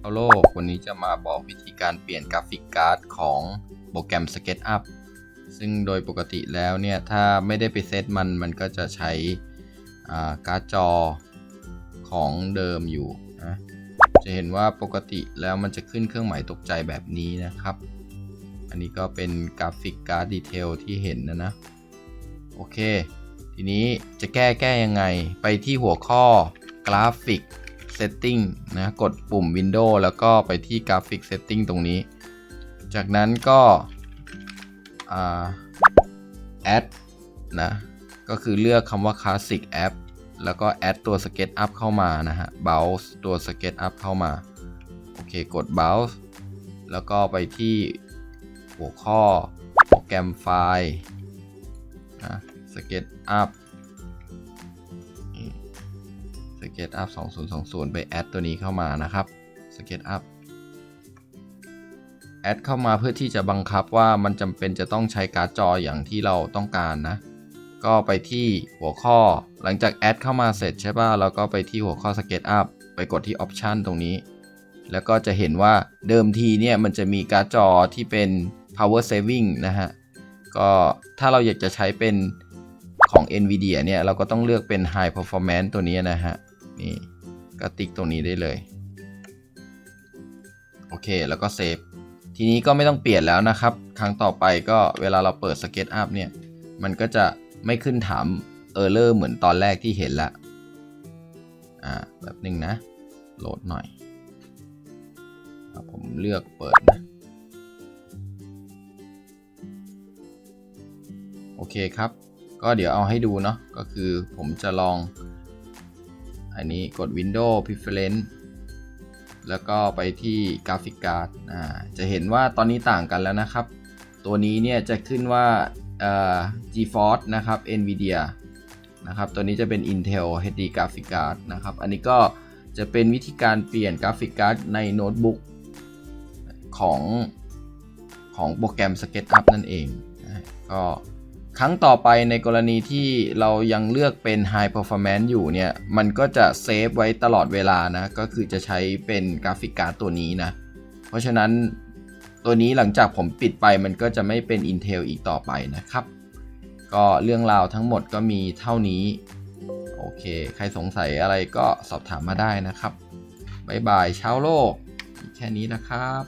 ชาโลก วันนี้จะมาบอกวิธีการเปลี่ยนกราฟิกการ์ดของโปรแกรม SketchUp ซึ่งโดยปกติแล้วเนี่ย ถ้าไม่ได้ไปเซตมัน มันก็จะใช้าการ์ดจอของเดิมอยู่นะจะเห็นว่าปกติแล้วมันจะขึ้นเครื่องหมายตกใจแบบนี้นะครับ อันนี้ก็เป็นกราฟิกการ์ดดีเทลที่เห็นนะนะ โอเค ทีนี้จะแก้แก้ยังไง ไปที่หัวข้อกราฟิก Setting นะ กดปุ่ม Windows แล้วก็ไปที่ Graphic Setting ตรงนี้ จากนั้นก็อ่า Add นะ ก็คือเลือกคำว่า Classic App แล้วก็ Add ตัว SketchUp เข้ามานะฮะ Browse ตัว SketchUp เข้ามา โอเค กด Browse แล้วก็ไปที่หัวข้อโปรแกรมไฟล์นะ SketchUp SketchUp 2020 ไปแอดตัวนี้เข้ามานะครับ SketchUp แอดเข้ามาเพื่อที่จะบังคับว่ามันจำเป็นจะต้องใช้การ์ดจออย่างที่เราต้องการนะ ก็ไปที่หัวข้อหลังจากแอดเข้ามาเสร็จใช่ป่ะแล้วก็ไปที่หัวข้อ SketchUp ไปกดที่ Option ตรงนี้ แล้วก็จะเห็นว่าเดิมทีเนี่ยมันจะมีการ์ดจอที่เป็น power saving นะฮะ ก็ถ้าเราอยากจะใช้เป็นของ NVIDIA เนี่ย เราก็ต้องเลือกเป็น High Performance ตัวนี้นะฮะ นี่ก็ติ๊กตรงนี้ได้เลย โอเค แล้วก็เซฟ ทีนี้ก็ไม่ต้องเปลี่ยนแล้วนะครับ ครั้งต่อไปก็เวลาเราเปิด SketchUp เนี่ย มันก็จะไม่ขึ้นถาม Error เหมือนตอนแรกที่เห็นละ อ่า แบบหนึ่งนะ โหลดหน่อย ผมเลือกเปิดนะ โอเคครับ ก็เดี๋ยวเอาให้ดูเนาะ ก็คือผมจะลอง อันนี้กด Windows Preference แล้วก็ไปที่ Graphic Card อ่าจะเห็นว่าตอนนี้ต่างกันแล้วนะครับ ตัวนี้เนี่ยจะขึ้นว่าเอ่อ GeForce นะครับ NVIDIA นะครับ ตัวนี้จะเป็น Intel HD Graphic Card นะครับ อันนี้ก็จะเป็นวิธีการเปลี่ยนกราฟิกการ์ดในโน้ตบุ๊กของของโปรแกรม SketchUp นั่นเอง ก็ ครั้งต่อไปในกรณีที่เรายังเลือกเป็น High Performance อยู่เนี่ย มันก็จะเซฟไว้ตลอดเวลานะ ก็คือจะใช้เป็นกราฟิกการ์ดตัวนี้นะ เพราะฉะนั้นตัวนี้หลังจากผมปิดไปมันก็จะไม่เป็น Intel อีกต่อไปนะครับ ก็เรื่องราวทั้งหมดก็มีเท่านี้ โอเค ใครสงสัยอะไรก็สอบถามมาได้นะครับบ๊ายบายช้าโลก แค่นี้นะครับ